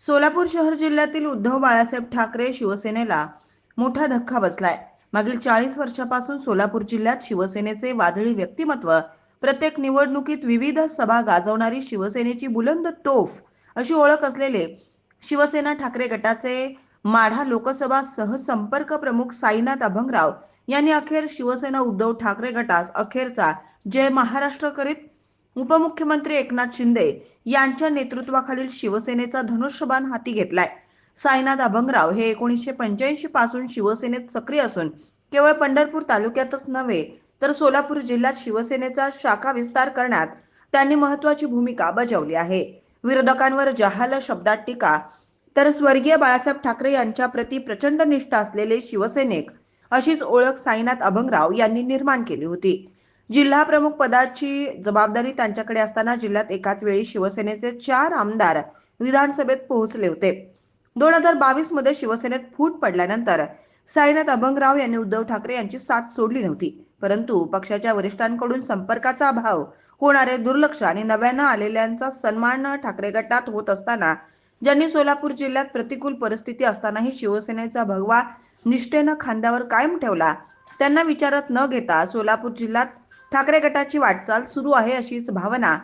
सोलापूर शहर जिल्ह्यातील उद्धव बाळासाहेब ठाकरे शिवसेनेला मोठा धक्का बसलाय. मागील चाळीस वर्षापासून सोलापूर जिल्ह्यात शिवसेनेचे वादळी व्यक्तिमत्व प्रत्येक निवडणुकीत विविध सभा गाजवणारी शिवसेनेची बुलंद तोफ अशी ओळख असलेले शिवसेना ठाकरे गटाचे माढा लोकसभा सहसंपर्क प्रमुख साईनाथ अभंगराव यांनी अखेर शिवसेना उद्धव ठाकरे गटास अखेरचा जय महाराष्ट्र करीत उपमुख्यमंत्री एकनाथ शिंदे यांच्या नेतृत्वाखालील शिवसेनेचा धनुष्यबाण हाती घेतलाय. साईनाथ अभंगराव हे एकोणीसशे पंच्याऐंशी पासून शिवसेनेत सक्रिय असून केवळ पंढरपूर तालुक्यातच नव्हे तर सोलापूर जिल्ह्यात शिवसेनेचा शाखा विस्तार करण्यात त्यांनी महत्वाची भूमिका बजावली आहे. विरोधकांवर जहाल शब्दात टीका तर स्वर्गीय बाळासाहेब ठाकरे यांच्या प्रती प्रचंड निष्ठा असलेले शिवसैनिक अशीच ओळख साईनाथ अभंगराव यांनी निर्माण केली होती. जिल्हा प्रमुख पदाची जबाबदारी त्यांच्याकडे असताना जिल्ह्यात एकाच वेळी शिवसेनेचे चार आमदार विधानसभेत पोहोचले होते. दोन हजार बावीसमध्ये शिवसेनेत फूट पडल्यानंतर साईनाथ अभंगराव यांनी उद्धव ठाकरे यांची साथ सोडली नव्हती. परंतु पक्षाच्या वरिष्ठांकडून संपर्काचा अभाव होणारे दुर्लक्ष आणि नव्यानं आलेल्यांचा सन्मान ठाकरे गटात होत असताना ज्यांनी सोलापूर जिल्ह्यात प्रतिकूल परिस्थिती असतानाही शिवसेनेचा भगवा निष्ठेनं खांद्यावर कायम ठेवला त्यांना विचारात न घेता सोलापूर जिल्ह्यात ठाकरे गटाची वाटचाल सुरू आहे अशीच भावना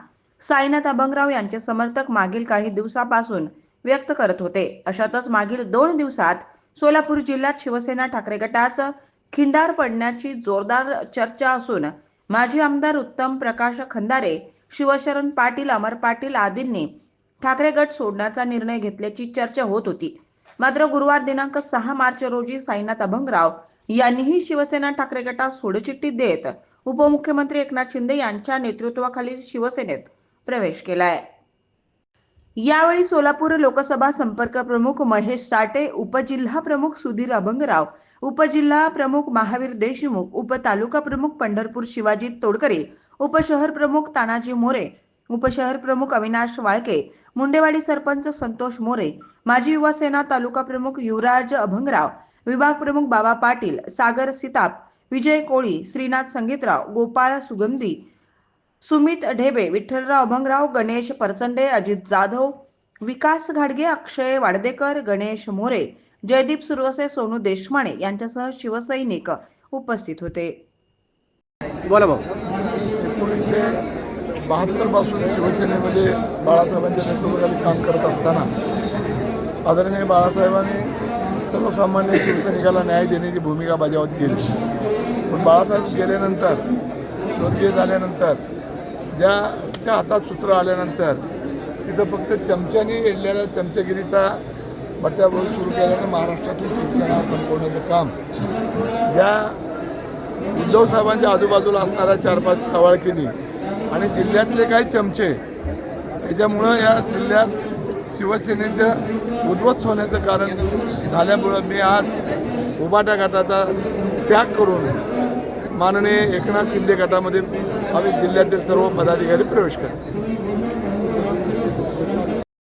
साईनाथ अभंगराव यांचे समर्थक मागील काही दिवसापासून व्यक्त करत होते. अशातच मागील दोन दिवसात सोलापूर जिल्ह्यात शिवसेना ठाकरे गटास खिंडार पडण्याची जोरदार चर्चा असून माजी आमदार उत्तम प्रकाश खंदारे शिवशरण पाटील अमर पाटील आदींनी ठाकरे गट सोडण्याचा निर्णय घेतल्याची चर्चा होत होती. मात्र गुरुवार दिनांक सहा मार्च रोजी साईनाथ अभंगराव यांनीही शिवसेना ठाकरे गटात सोडचिठ्ठी देत उपमुख्यमंत्री एकनाथ शिंदे यांच्या नेतृत्वाखालील शिवसेनेत प्रवेश केलाय. यावेळी सोलापूर लोकसभा संपर्क प्रमुख महेश साटे उपजिल्हा प्रमुख सुधीर अभंगराव उपजिल्हा प्रमुख महावीर देशमुख उपतालुका प्रमुख पंढरपूर शिवाजी तोडकरे उपशहर प्रमुख तानाजी मोरे उपशहर प्रमुख अविनाश वाळके मुंडेवाडी सरपंच संतोष मोरे माजी युवा सेना तालुका प्रमुख युवराज अभंगराव विभाग प्रमुख बाबा पाटील सागर सिताप विजय कोळी श्रीनाथ संगीतराव गोपाळ सुगंधी सुमित ढेबे विठ्ठलराव अभंगराव गणेश परचंडे अजित जाधव विकास घाडगे अक्षय वाडदेकर गणेश मोरे जयदीप सुरवसे सोनू देशमाने यांच्यासह शिवसैनिक उपस्थित होते. बोला भाऊ. एकोणीसशे बहात्तरपासून शिवसेनेमध्ये बाळासाहेबांच्या नेतृत्वाखाली काम करत असताना आदरणीय बाळासाहेबांनी सर्वसामान्य शिवसैनिकाला न्याय देण्याची भूमिका बजावत गेली पण बाळासाहेब गेल्यानंतर स्वर्गीय झाल्यानंतर ज्याच्या हातात सूत्र आल्यानंतर तिथं फक्त चमच्याने येडलेला चमच्यागिरीचा बट्ट्याबोळ सुरू केल्यानं महाराष्ट्रातील शिक्षण संपवण्याचं काम. या उद्धवसाहेबांच्या आजूबाजूला असणाऱ्या चार पाच कवाळकिनी आणि जिल्ह्यातले काही चमचे याच्यामुळं या जिल्ह्यात शिवसेनेचं उद्ध्वस्त होण्याचं कारण झाल्यामुळं मी आज उबाटा गटाचा त्याग करून माननीय एकनाथ शिंदे गटामध्ये आम्ही जिल्ह्यातील सर्व पदाधिकारी प्रवेश करतो.